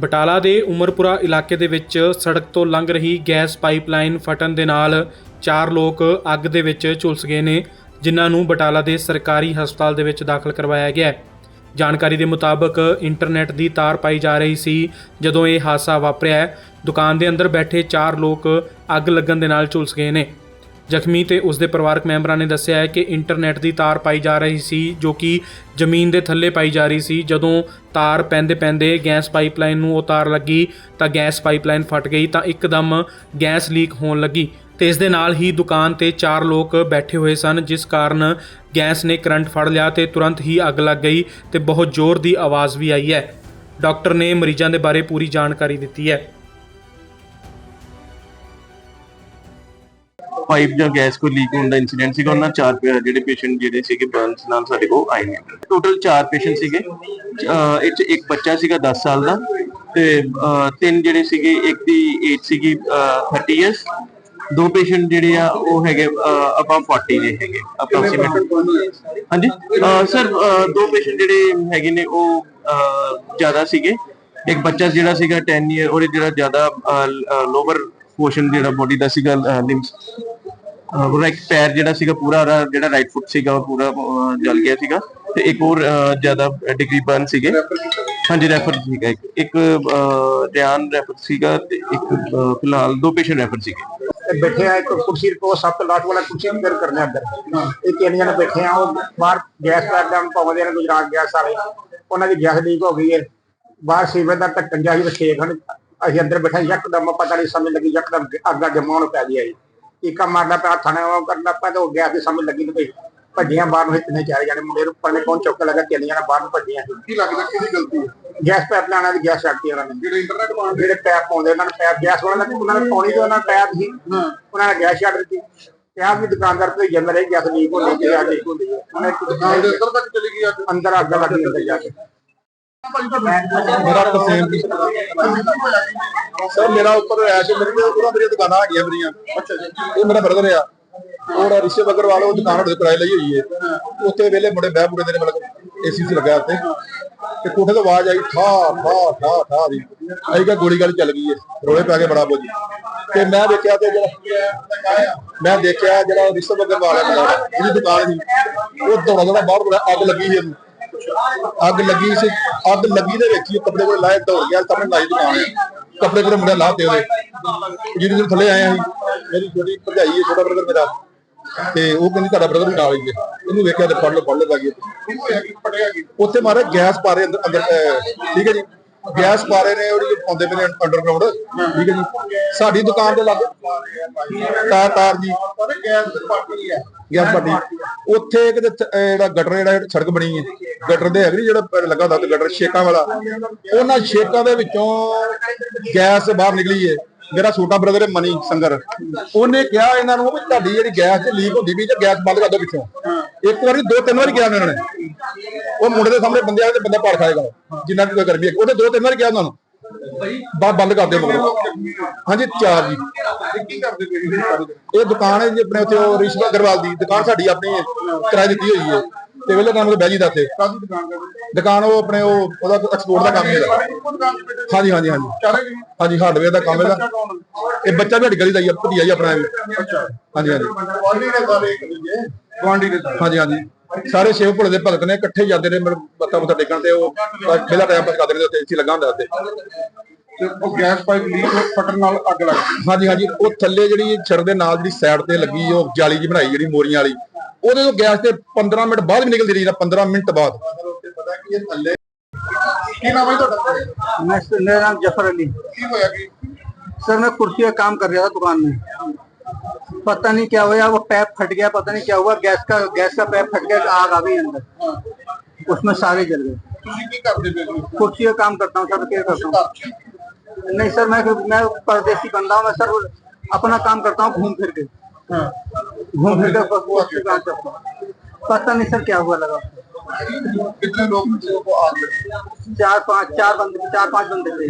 ਬਟਾਲਾ ਦੇ ਉਮਰਪੁਰਾ ਇਲਾਕੇ ਦੇ ਵਿੱਚ ਸੜਕ ਤੋਂ ਲੰਘ ਰਹੀ ਗੈਸ ਪਾਈਪਲਾਈਨ ਫਟਣ ਦੇ ਨਾਲ ਚਾਰ ਲੋਕ ਅੱਗ ਦੇ ਵਿੱਚ ਝੁਲਸ ਗਏ ਨੇ, ਜਿਨ੍ਹਾਂ ਨੂੰ ਬਟਾਲਾ ਦੇ ਸਰਕਾਰੀ ਹਸਪਤਾਲ ਦੇ ਵਿੱਚ ਦਾਖਲ ਕਰਵਾਇਆ ਗਿਆ ਹੈ। ਜਾਣਕਾਰੀ ਦੇ ਮੁਤਾਬਕ ਇੰਟਰਨੈਟ ਦੀ ਤਾਰ ਪਾਈ ਜਾ ਰਹੀ ਸੀ ਜਦੋਂ ਇਹ ਹਾਦਸਾ ਵਾਪਰਿਆ ਦੁਕਾਨ ਦੇ ਅੰਦਰ ਬੈਠੇ ਚਾਰ ਲੋਕ ਅੱਗ ਲੱਗਣ ਦੇ ਨਾਲ ਝੁਲਸ ਗਏ ਨੇ। ਜ਼ਖਮੀ ਤੇ ਉਸ ਦੇ ਪਰਿਵਾਰਕ ਮੈਂਬਰਾਂ ਨੇ ਦੱਸਿਆ ਹੈ ਕਿ ਇੰਟਰਨੈਟ ਦੀ ਤਾਰ ਪਾਈ ਜਾ ਰਹੀ ਸੀ, ਜੋ ਕਿ ਜ਼ਮੀਨ ਦੇ ਥੱਲੇ ਪਾਈ ਜਾ ਰਹੀ ਸੀ। ਜਦੋਂ ਤਾਰ ਪੈਂਦੇ ਪੈਂਦੇ ਗੈਸ ਪਾਈਪਲਾਈਨ ਨੂੰ ਉਹ ਤਾਰ ਲੱਗੀ, ਤਾਂ ਗੈਸ ਪਾਈਪਲਾਈਨ ਫਟ ਗਈ, ਤਾਂ ਇੱਕਦਮ ਗੈਸ ਲੀਕ ਹੋਣ ਲੱਗੀ। ਤੇ ਇਸ ਦੇ ਨਾਲ ਹੀ ਦੁਕਾਨ ਤੇ ਚਾਰ ਲੋਕ ਬੈਠੇ ਹੋਏ ਸਨ, ਜਿਸ ਕਾਰਨ ਗੈਸ ਨੇ ਕਰੰਟ ਫੜ ਲਿਆ ਤੇ ਤੁਰੰਤ ਹੀ ਅੱਗ ਲੱਗ ਗਈ ਤੇ ਬਹੁਤ ਜ਼ੋਰ ਦੀ ਆਵਾਜ਼ ਵੀ ਆਈ ਹੈ। ਡਾਕਟਰ ਨੇ ਮਰੀਜ਼ਾਂ ਦੇ ਬਾਰੇ ਪੂਰੀ ਜਾਣਕਾਰੀ ਦਿੱਤੀ ਹੈ। ਪਾਈਪ ਜਾਂ ਗੈਸ ਕੋਈ ਲੀਕ ਹੋਣ ਦਾ ਇਨਸੀਡੈਂਟ ਸੀਗਾ ਉਹਨਾਂ ਚਾਰ ਪੇ- ਜਿਹੜੇ ਪੇਸ਼ੈਂਟ ਜਿਹੜੇ ਸੀਗੇ ਬਰਨਸ ਨਾਲ ਸਾਡੇ ਕੋਲ ਆਏ ਨੇ। ਟੋਟਲ ਚਾਰ ਪੇਸ਼ੈਂਟ ਸੀਗੇ। ਅਹ ਇਹ 'ਚ ਇੱਕ ਬੱਚਾ ਸੀਗਾ 10 ਸਾਲ ਦਾ ਤੇ ਅਹ ਤਿੰਨ ਜਿਹੜੇ ਸੀਗੇ ਇੱਕ ਦੀ ਏਜ ਸੀਗੀ ਅਹ 30 ਇਅਰਸ ਦੋ ਪੇਸ਼ੈਂਟ ਜਿਹੜੇ ਆ ਉਹ ਹੈਗੇ ਅਬਾਵ 40 ਦੇ ਹੈਗੇ ਅਪਰੋਕਸੀਮੇਟ ਹਾਂਜੀ? ਸਰ ਦੋ ਪੇਸ਼ੈਂਟ ਜਿਹੜੇ ਹੈਗੇ ਨੇ ਉਹ ਅਹ, ਜ਼ਿਆਦਾ ਸੀਗੇ। ਇੱਕ ਬੱਚਾ ਜਿਹੜਾ ਸੀਗਾ 10 ਇਅਰ ਉਹਦੇ ਜਿਹੜਾ ਜ਼ਿਆਦਾ ਲੋਅਰ ਪੋਰਸ਼ਨ ਜਿਹੜਾ ਬੋਡੀ ਦਾ ਸੀਗਾ ਲਿੰਬਸ ਰਾਈਟ ਪੈਰ ਜਿਹੜਾ ਸੀਗਾ ਪੂਰਾ ਉਹਦਾ ਜਿਹੜਾ ਰਾਈਟ ਫੁੱਟ ਸੀਗਾ ਉਹ ਪੂਰਾ ਅਹ, ਜਲ ਗਿਆ ਸੀਗਾ। ਤੇ ਇੱਕ ਹੋਰ ਅਹ, ਜ਼ਿਆਦਾ ਡਿਗਰੀ ਬਰਨ ਸੀਗੇ। ਹਾਂਜੀ ਰੈਫਰ ਸੀਗਾ ਇੱਕ। ਇੱਕ ਅਹ, ਰਿਆਨ ਰੈਫਰ ਸੀਗਾ ਤੇ ਇੱਕ ਅਹ, ਫਿਲਹਾਲ ਦੋ ਪੇਸ਼ੈਂਟ ਰੈਫਰ ਸੀਗੇ। ਤੇ ਬੈਠੇ ਆ ਇੱਕ ਕੁਰਸੀ ਕੋ ਸਭ ਤੋਂ ਵਾਲਾ ਕੁਰਸੀ ਰਿਪੇਅਰ ਕਰਨੇ ਅੰਦਰ। ਇਹ ਤਿੰਨ ਜਣੇ ਬੈਠੇ ਆ ਉਹ ਬਾਹਰ ਗੈਸ ਪੈਡਮ ਪਾਉਂਦੇ ਨੇ ਗੁਜਰਾਤ ਗੈਸ ਵਾਲੇ ਉਹਨਾਂ ਦੀ ਗੈਸ ਲੀਕ ਹੋ ਗਈ ਹੈ। ਬਾਹਰ ਸੀਵਰ ਦਾ ਢੱਕਣ ਜਾਈ ਰਖੇ ਹਨ ਅਸੀਂ ਅੰਦਰ ਬੈਠੇ ਯਕਦਮ ਪਤਾ ਨਹੀਂ ਸਮਝ ਲੱਗੀ ਯਕਦਮ ਅੱਗਾ ਜਮਾਉਣ ਪੈ ਗਿਆ ਜੀ। ਇੱਕਾ ਮਾਰਦਾ ਪਿਆ ਥਾਣੇ ਉਹ ਕਰਨਾ ਪਿਆ ਤੇ ਉਹ ਗੈਸ ਦੀ ਸਮਝ ਲੱਗੀ ਤੇ ਭਈ ਭੱਜੀਆਂ ਬਾਹਰ ਨੂੰ ਇਤਨੇ ਚਾਰੇ ਜਾਣੇ ਮੁੰਡੇ ਨੂੰ ਉੱਪਰ ਨੇ ਕੌਣ ਚੁੱਕ ਲੱਗਾ ਤਿੰਨ ਜਣੇ ਬਾਹਰ ਨੂੰ ਭੱਜੀਆਂ ਕੀ ਲੱਗਦਾ ਕਿਹਦੀ ਗਲਤੀ ਹੈ? ਗੈਸ ਪੈਪ ਲਾਣਾ ਦੀ ਗੈਸ ਛੱਡਤੀ ਉਹਨਾਂ ਨੇ ਜਿਹੜੇ ਇੰਟਰਨੈਟ ਪਾਉਣ ਜਿਹੜੇ ਪੈਪ ਪਾਉਂਦੇ ਉਹਨਾਂ ਨੇ ਪੈਪ ਗੈਸ ਵਾਲਾ ਨੇ ਉਹਨਾਂ ਨੇ ਪਾਉਣੀ ਤੇ ਉਹਨਾਂ ਨੇ ਪੈਪ ਸੀ। ਉਹਨਾਂ ਨੇ ਗੈਸ ਛੱਡ ਦਿੱਤੀ। ਪੈਪ ਵੀ ਦੁਕਾਨਦਾਰ ਤੋਂ ਜੰਮ ਰਹੀ ਗੈਸ ਲੀਕ ਹੋਣੀ ਤੇ ਆ ਲੀਕ ਹੁੰਦੀ ਹੈ। ਉਹਨੇ ਦੇ ਅੰਦਰ ਤੱਕ ਚਲੀ ਗਈ ਅੰਦਰ ਅੱਗ ਲੱਗੀ ਅੰਦਰ ਜਾ ਕੇ। ਮੇਰਾ ਤਸੇਮ ਸਰ ਮੇਰਾ ਉੱਪਰ ਐਸ਼ ਮੇਰੇ ਕੋਲ ਪੂਰਾ ਮੇਰੀਆਂ ਦੁਕਾਨਾਂ ਹੈਗੀਆਂ ਮੇਰੀਆਂ। ਅੱਛਾ ਜੀ ਇਹ ਮੇਰਾ ਬ੍ਰਦਰ ਆ। ਉਹ ਰਿਸ਼ਵ ਅਗਰਵਾਲ ਉਹ ਦੁਕਾਨ ਉਹਦੇ ਕਿਰਾਏ ਲਈ ਹੋਈ ਹੈ। ਉੱਥੇ ਵੇਲੇ ਮੁੰਡੇ ਬਹਿ ਬੁੜੇ ਦੇ ਮਤਲਬ ਏਸੀ ਸੀ ਲੱਗਾ ਉੱਤੇ ਤੇ ਕੋਠੇ ਤੋਂ ਆਵਾਜ਼ ਆਈ ਠਾ ਠਾ ਠਾ ਠਾ ਦੀ। ਆਈ ਕਿ ਗੋਲੀ ਗਾਲੀ ਚੱਲ ਗਈ ਏ ਰੋਲੇ ਪੈ ਕੇ ਬੜਾ ਬੋਝ। ਤੇ ਮੈਂ ਦੇਖਿਆ ਤੇ ਜਿਹੜਾ ਮੈਂ ਦੇਖਿਆ ਜਿਹੜਾ ਰਿਸ਼ਵ ਅਗਰਵਾਲ ਹੈ ਮੁੰਡਾ, ਜਿਹਦੀ ਦੁਕਾਨ ਸੀ। ਉਹ ਦੌੜਾ ਦੌੜਾ ਬਾਹਰ ਬੜਾ ਅੱਗ ਲੱਗੀ ਸੀ ਇਹਨੂੰ। ਅੱਗ ਲੱਗੀ ਸੀ। ਅੱਗ ਲੱਗੀ ਦੇ ਵਿੱਚ ਕੱਪੜੇ ਕੋਲ ਲਾਏ, ਦੌੜ ਗਿਆ ਸਾਹਮਣੇ ਲਾਈ ਦੁਕਾਨ ਹੈ ਕੱਪੜੇ ਕੋਲ ਮੁੰਡਾ ਲਾਤੇ ਉਹਦੇ? ਜਿਹਦੇ ਜਿਹਦੇ ਥੱਲੇ ਆਏ ਸੀ ਮੇਰੀ ਛੋਟੀ ਭਰਜਾਈ ਹੈ, ਛੋਟਾ ਬ੍ਰਦਰ ਮੇਰਾ। ਤੇ ਉਹ ਕਹਿੰਦੀ ਤੁਹਾਡਾ ਬ੍ਰਦਰ ਨਾਲ ਹੀ ਹੈ। ਇਹਨੂੰ ਵੇਖਿਆ ਤੇ ਫੜ ਲਓ ਫੜ ਲਓ ਲੱਗੀ ਉੱਥੇ। ਮਾਰੇ ਗੈਸ ਪਾ ਰਹੇ ਅੰਦਰ ਅੰਦਰ ਠੀਕ ਹੈ ਜੀ? ਗੈਸ ਪਾ ਨੇ ਉਹਦੀ ਪਾਉਂਦੇ ਪਏ ਅੰਡਰਗਰਾਉਂਡ ਠੀਕ ਹੈ ਜੀ? ਸਾਡੀ ਦੁਕਾਨ ਦੇ ਲਾਗੇ। ਤਾਰ ਤਾਰ ਜੀ। ਗੈਸ ਪਾਰਟੀ ਹੈ। ਗੈਸ ਪਾਰਟੀ ਉੱਥੇ ਅਹ ਜਿਹੜਾ ਗਟਰ ਜਿਹੜਾ ਸੜਕ ਬਣੀ ਹੈ। ਗਟਰ ਦੇ ਹੈਗੀ ਜਿਹੜਾ ਲੱਗਾ ਹੁੰਦਾ ਗਟਰ ਛੇਕਾਂ ਵਾਲਾ। ਉਹਨਾਂ ਛੇਕਾਂ ਦੇ ਵਿੱਚੋਂ ਗੈਸ ਬਾਹਰ ਨਿਕਲੀ ਹੈ ਮੇਰਾ ਛੋਟਾ ਬ੍ਰਦਰ ਹੈ ਮਨੀ ਸੰਗਰ। ਉਹਨੇ ਕਿਹਾ ਇਹਨਾਂ ਨੂੰ ਵੀ ਤੁਹਾਡੀ ਜਿਹੜੀ ਗੈਸ ਤੇ ਲੀਕ ਹੁੰਦੀ ਵੀ ਜੇ ਗੈਸ ਬੰਦ ਕਰ ਦਿਓ ਪਿੱਛੋਂ ਇੱਕ ਵਾਰੀ ਦੋ ਤਿੰਨ ਵਾਰੀ ਕਿਹਾ ਉਹਨਾਂ ਨੇ। ਉਹ ਮੁੰਡੇ ਦੇ ਸਾਹਮਣੇ ਬੰਦੇ ਆਏ ਤੇ ਬੰਦਾ ਪਾੜ ਖਾਏਗਾ। ਜਿੰਨਾ ਵੀ ਕੋਈ ਗਰਮੀ ਹੈ। ਉਹਨੇ ਦੋ ਤਿੰਨ ਵਾਰੀ ਕਿਹਾ ਉਹਨਾਂ ਨੂੰ। ਬਾ ਬੰਦ ਕਰ ਦਿਓ ਮਗਰ ਹਾਂਜੀ ਚਾਰ ਜੀ। ਕੀ ਕਰਦੇ ਪਏ ਇਹ ਦੁਕਾਨ ਹੈ ਜੀ ਆਪਣੇ ਉੱਥੇ ਉਹ ਰਿਸ਼ਵਾ ਅਗਰਵਾਲ ਦੀ। ਦੁਕਾਨ ਸਾਡੀ ਆਪਣੀ ਹੈ ਕਿਰਾਏ ਦਿੱਤੀ ਹੋਈ ਹੈ। ਤੇ ਵੇਲੇ ਕੰਮ ਤੇ ਬਹਿ ਜੀਦਾ ਕਾਹਦੀ ਦੁਕਾਨ ਕਰਦੇ ਦੁਕਾਨ ਉਹ ਆਪਣੇ ਉਹ ਉਹਦਾ ਐਕਸਪੋਰਟ ਦਾ ਕੰਮ ਹੈ ਇਹਦਾ। ਹਾਂਜੀ ਹਾਂਜੀ ਹਾਂਜੀ। ਚਾਰੇ ਜੀ। ਹਾਂਜੀ ਹਾਰਡਵੇਅਰ ਦਾ ਕੰਮ ਇਹਦਾ ਇਹ ਬੱਚਾ ਵੀ ਸਾਡੀ ਗਲੀ ਦਾ ਹੀ ਆ ਭਤੀਜਾ ਹੀ ਆਪਣਾ ਇਹ। ਵੀ ਅੱਛਾ। ਹਾਂਜੀ ਹਾਂਜੀ। ਗਵਾਂਢੀ ਨੇ ਸਾਰੇ ਇੱਕ ਦੂਜੇ। ਗਵਾਂਢੀ ਨੇ ਸਾਰੇ। ਹਾਂਜੀ ਹਾਂਜੀ। ਸਾਰੇ ਸ਼ਿਵ ਭੋਲੇ ਦੇ ਭਗਤ ਨੇ ਇਕੱਠੇ ਜਾਂਦੇ ਨੇ ਮੇਰੇ ਮੱਥਾ ਮੁੱਥਾ ਟੇਕਣ ਤੇ ਉਹ ਪਹਿਲਾ ਟਾਈਮ ਪਾਸ ਕਰਦੇ ਨੇ ਉੱਥੇ ਏਸੀ ਲੱਗਾ ਹੁੰਦਾ ਉੱਥੇ ਤੇ ਉਹ ਗੈਸ ਪਾਈਪ ਲੀਕ ਫਟਣ ਨਾਲ ਅੱਗ ਲੱਗ ਗਈ ਹਾਂਜੀ ਹਾਂਜੀ ਉਹ ਥੱਲੇ ਜਿਹੜੀ ਛੜ ਦੇ ਨਾਲ ਜਿਹੜੀ ਸਾਈਡ ਤੇ ਲੱਗੀ ਉਹ ਜਾਲੀ ਜੀ ਬਣਾਈ ਜਿਹੜੀ ਮੋਰੀਆਂ ਵਾਲੀ ਉਹਦੇ ਤੋਂ ਗੈਸ ਤੇ 15 ਮਿੰਟ ਬਾਅਦ ਵੀ ਨਿਕਲਦੀ ਰਹੀ ਨਾ 15 ਮਿੰਟ ਬਾਅਦ ਉੱਤੇ ਪਤਾ ਕੀ ਇਹ ਥੱਲੇ ਕੀ ਨਾਮ ਹੈ ਤੁਹਾਡਾ मैं मेरा नाम जफर अली ਕੀ ਹੋਇਆ ਕੀ सर मैं कुर्सी का काम कर रहा था दुकान में पता नहीं क्या हुआ वो पैप फट गया पता नहीं क्या हुआ गैस का गैस का पैप फट गया आग आ गई अंदर। उसमें सारे जल गए। कुर्सी का काम करता हूँ? सर क्या करता हूँ। नहीं सर मैं मैं परदेसी बंदा हूँ मैं सर अपना काम करता हूँ घूम फिर के। हाँ। घूम फिर के पता नहीं सर क्या हुआ लगा। कितने लोग चार पाँच चार बंदे चार पाँच बंदे थे।